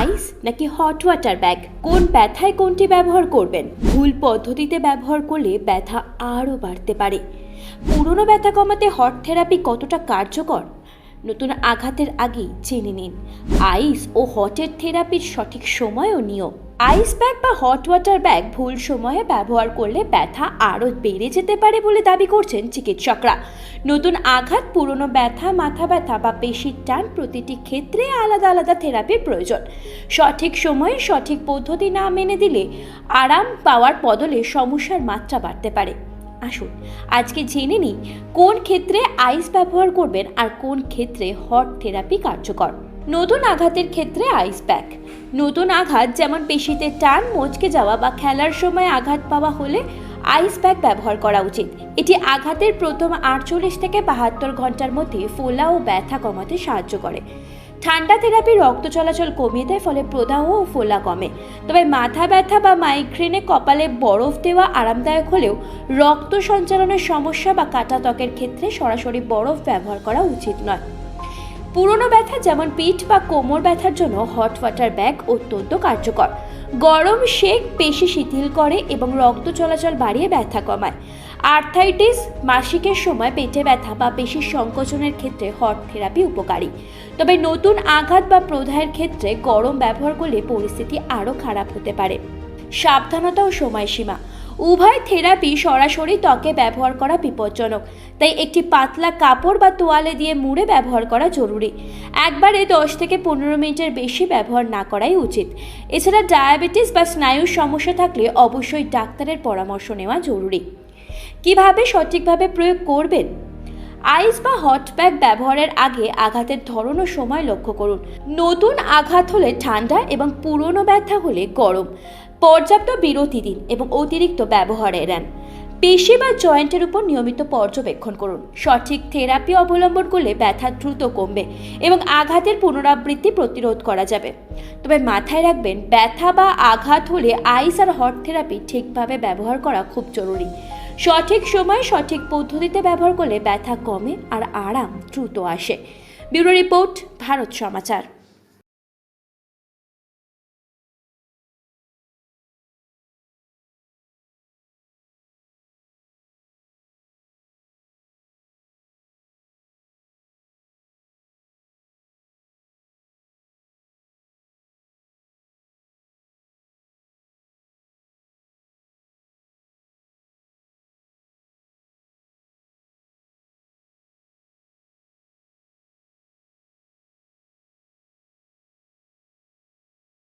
আইস নাকি hot water bag? কোন ব্যথায় কোনটি ব্যবহার করবেন? ভুল পদ্ধতিতে ব্যবহার করলে ব্যথা আরও বাড়তে পারে। পুরনো ব্যথা কমাতে হট থেরাপি কতটা কার্যকর? নতুন আঘাতের আগেই জেনে নিন। আইস ও হটের থেরাপির সঠিক সময় ও নিয়ম। আইস ব্যাগ বা হট ওয়াটার ব্যাগ ভুল সময়ে ব্যবহার করলে ব্যথা আরও বেড়ে যেতে পারে বলে দাবি করছেন চিকিৎসকরা। নতুন আঘাত, পুরনো ব্যথা, মাথা ব্যথা বা পেশির টান প্রতিটি ক্ষেত্রে আলাদা আলাদা থেরাপির প্রয়োজন। সঠিক সময়ে সঠিক পদ্ধতি না মেনে দিলে আরাম পাওয়ার বদলে সমস্যার মাত্রা বাড়তে পারে। আসুন, আজকে জেনে নিই কোন ক্ষেত্রে আইস ব্যবহার করবেন আর কোন ক্ষেত্রে হট থেরাপি কার্যকর। নতুন আঘাতের ক্ষেত্রে আইস প্যাক নতুন আঘাত যেমন পেশিতে টান, মচকে যাওয়া বা খেলার সময় আঘাত পাওয়া হলে আইস প্যাক ব্যবহার করা উচিত। এটি আঘাতের প্রথম আটচল্লিশ থেকে বাহাত্তর ঘণ্টার মধ্যে ফোলা ও ব্যথা কমাতে সাহায্য করে। ঠান্ডা থেরাপি রক্ত চলাচল কমিয়ে দেয়, ফলে প্রদাহ ও ফোলা কমে। তবে মাথা ব্যথা বা মাইগ্রেনে কপালে বরফ দেওয়া আরামদায়ক হলেও রক্ত সঞ্চালনের সমস্যা বা কাটা ত্বকের ক্ষেত্রে সরাসরি বরফ ব্যবহার করা উচিত নয়। পুরনো ব্যথা যেমন পিঠ বা কোমর ব্যথার জন্য হট ওয়াটার ব্যাগ অত্যন্ত কার্যকর। গরম শেক পেশি শিথিল করে এবং রক্ত চলাচল বাড়িয়ে ব্যথা কমায়। আর্থাইটিস মাসিকের সময় পেটে ব্যথা বা পেশির সংকোচনের ক্ষেত্রে হট থেরাপি উপকারী। তবে নতুন আঘাত বা প্রদাহের ক্ষেত্রে গরম ব্যবহার করলে পরিস্থিতি আরও খারাপ হতে পারে। সাবধানতা ও সময়সীমা। উভয় থেরাপি সরাসরি ত্বকে ব্যবহার করা বিপজ্জনক, তাই একটি পাতলা কাপড় বা তোয়ালে দিয়ে মুড়ে ব্যবহার করা জরুরি। একবারে দশ থেকে পনেরো মিনিটের বেশি ব্যবহার না করাই উচিত। এছাড়া ডায়াবেটিস বা স্নায়ুর সমস্যা থাকলে অবশ্যই ডাক্তারের পরামর্শ নেওয়া জরুরি। কীভাবে সঠিকভাবে প্রয়োগ করবেন? আইস বা হট প্যাক ব্যবহারের আগে আঘাতের ধরন ও সময় লক্ষ্য করুন। নতুন আঘাত হলে ঠান্ডা এবং পুরনো ব্যথা হলে গরম। পর্যাপ্ত বিরতি দিন এবং অতিরিক্ত ব্যবহার এড়ান। পেশি বা জয়েন্টের উপর নিয়মিত পর্যবেক্ষণ করুন। সঠিক থেরাপি অবলম্বন করলে ব্যথা দ্রুত কমবে এবং আঘাতের পুনরাবৃত্তি প্রতিরোধ করা যাবে। তবে মাথায় রাখবেন, ব্যথা বা আঘাত হলে আইস আর হট থেরাপি ঠিকভাবে ব্যবহার করা খুব জরুরি। সঠিক সময়, সঠিক পদ্ধতিতে ব্যবহার করলে ব্যথা কমে আর আরাম দ্রুত আসে। Bureau report, Bharat Samachar.